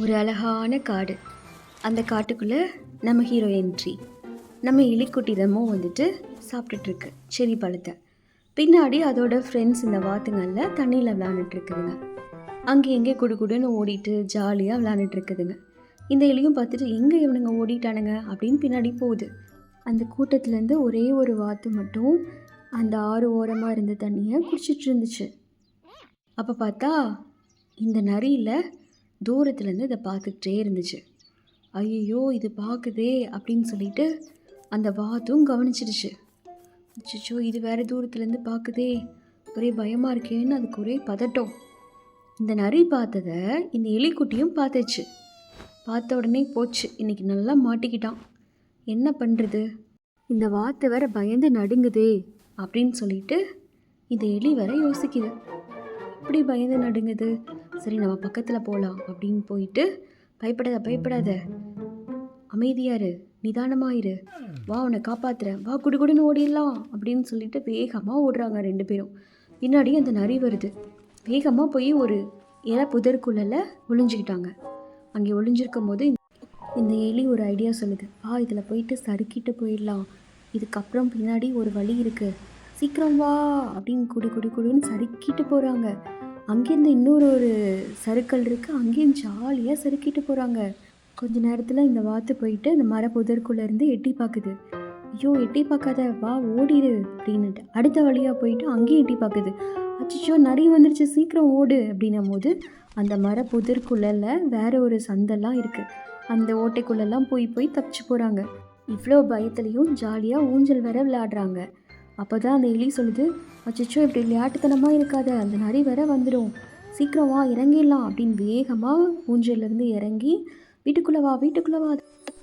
ஒரு அழகான காடு. அந்த காட்டுக்குள்ளே நம்ம ஹீரோ என்ட்ரி நம்ம எலிக்குட்டி தமோ வந்துட்டு சாப்பிட்டுட்ருக்கு செரி பழத்தை. பின்னாடி அதோட ஃப்ரெண்ட்ஸ் இந்த வாத்துங்களில் தண்ணியில் விளாண்டுட்டு இருக்குதுங்க அங்கே எங்கே குடு குடுன்னு ஓடிட்டு ஜாலியாக விளாண்டுட்டு இருக்குதுங்க இந்த எலியும் பார்த்துட்டு எங்கே இவனுங்க ஓடிட்டானுங்க? அப்படின்னு பின்னாடி போகுது. அந்த கூட்டத்துலேருந்து ஒரே ஒரு வாத்து மட்டும் அந்த ஆறு ஓரமாக இருந்த தண்ணியை குடிச்சிட்டு இருந்துச்சு அப்போ பார்த்தா இந்த நரியில் தூரத்துலேருந்து இதை பார்த்துக்கிட்டே இருந்துச்சு. ஐயோ இது பார்க்குதே அப்படின்னு சொல்லிட்டு அந்த வாத்தும் கவனிச்சிடுச்சு. அச்சோ இது வேறு தூரத்துலேருந்து பார்க்குதே. ஒரே பயமாக இருக்கேன்னு அதுக்கு ஒரே பதட்டம். இந்த நரி பார்த்ததை இந்த எலிக்குட்டியும் பார்த்துச்சு. பார்த்த உடனே போச்சு. இன்னைக்கு நல்லா மாட்டிக்கிட்டான். என்ன பண்ணுறது இந்த வாத்து வேற பயந்து நடுங்குதே அப்படின்னு சொல்லிட்டு இந்த எலி வேற யோசிக்குது. எப்படி பயந்து நடுங்குது? சரி நம்ம பக்கத்தில் போகலாம் அப்படின்னு போயிட்டு பயப்படாத பயப்படாத. அமைதியாரு நிதானமாயிரு வா உன்னை காப்பாத்துறேன். வா குடுகுடுன்னு ஓடிடலாம் அப்படின்னு சொல்லிட்டு வேகமாக ஓடுறாங்க ரெண்டு பேரும். பின்னாடி அந்த நரி வருது. வேகமாக போய் ஒரு இலை புதருக்குள்ள ஒளிஞ்சுக்கிட்டாங்க. அங்கே ஒளிஞ்சிருக்கும் போது இந்த எலி ஒரு ஐடியா சொல்லுது. வா இதில் போயிட்டு சறுக்கிட்டு போயிடலாம். இதுக்கப்புறம் பின்னாடி ஒரு வழி இருக்குது சீக்கிரம் வா அப்படின்னு குடு குடி குடுன்னு சறுக்கிட்டு போகிறாங்க அங்கேருந்து இன்னொரு ஒரு சறுக்கல் இருக்குது அங்கேயும் ஜாலியாக சறுக்கிட்டு போகிறாங்க கொஞ்ச நேரத்தில் இந்த வாத்து போயிட்டு இந்த மர புதற்குள்ளேருந்து எட்டி பார்க்குது ஐயோ எட்டி பார்க்காத வா ஓடிடு அப்படின்னுட்டு அடுத்த வழியாக போயிட்டு அங்கேயும் எட்டி பார்க்குது அச்சோ நிறைய வந்துருச்சு சீக்கிரம் ஓடு அப்படின்னும் போது அந்த மர புதற்குள்ள வேற ஒரு சந்தெல்லாம் இருக்குது அந்த ஓட்டைக்குள்ளெல்லாம் போய் போய் தப்பிச்சு போகிறாங்க இவ்வளோ பயத்துலேயும் ஜாலியாக ஊஞ்சல் வேற விளையாடுறாங்க. அப்போ தான் அந்த எலி சொல்லுது அச்சோ இப்படி விளையாட்டுத்தனமாக இருக்காத அந்த நரி வர வந்துடும். சீக்கிரம் வா இறங்கிடலாம் அப்படின்னு வேகமாக ஊஞ்சல்லேருந்து இறங்கி வீட்டுக்குள்ளே வா வீட்டுக்குள்ளே வா.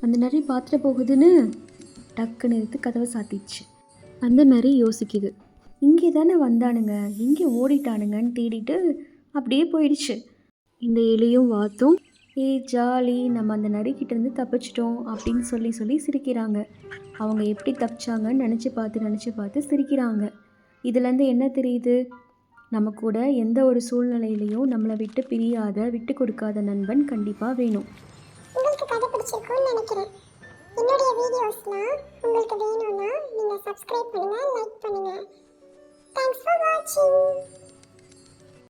அந்த நரி பார்த்துட்டு போகுதுன்னு டக்குன்னு எடுத்து கதவை சாத்திடுச்சு. அந்த நரி யோசிக்குது இங்கே தானே வந்தானுங்க இங்கே ஓடிட்டானுங்கன்னு தேடிட்டு அப்படியே போயிடுச்சு. இந்த எலியும் வாத்தும் ஏய் ஜாலி நம்ம அந்த நரிக்கிட்டேருந்து தப்பிச்சிட்டோம் அப்படின்னு சொல்லி சொல்லி சிரிக்கிறாங்க. அவங்க எப்படி தப்பிச்சாங்கன்னு நினச்சி பார்த்து நினச்சி பார்த்து சிரிக்கிறாங்க. இதுலேருந்து என்ன தெரியுது? நம்ம கூட எந்த ஒரு சூழ்நிலையிலையும் நம்மளை விட்டு பிரியாத விட்டு கொடுக்காத நண்பன் கண்டிப்பாக வேணும் உங்களுக்கு கதை பிடிச்சிருக்கும்னு நினைக்கிறேன். என்னுடைய வீடியோஸ்லாம் உங்களுக்கு வேணும்னா நீங்கள் சப்ஸ்கிரைப் பண்ணுங்கள் லைக் பண்ணுங்கள் தேங்க்ஸ் ஃபார் வாட்சிங்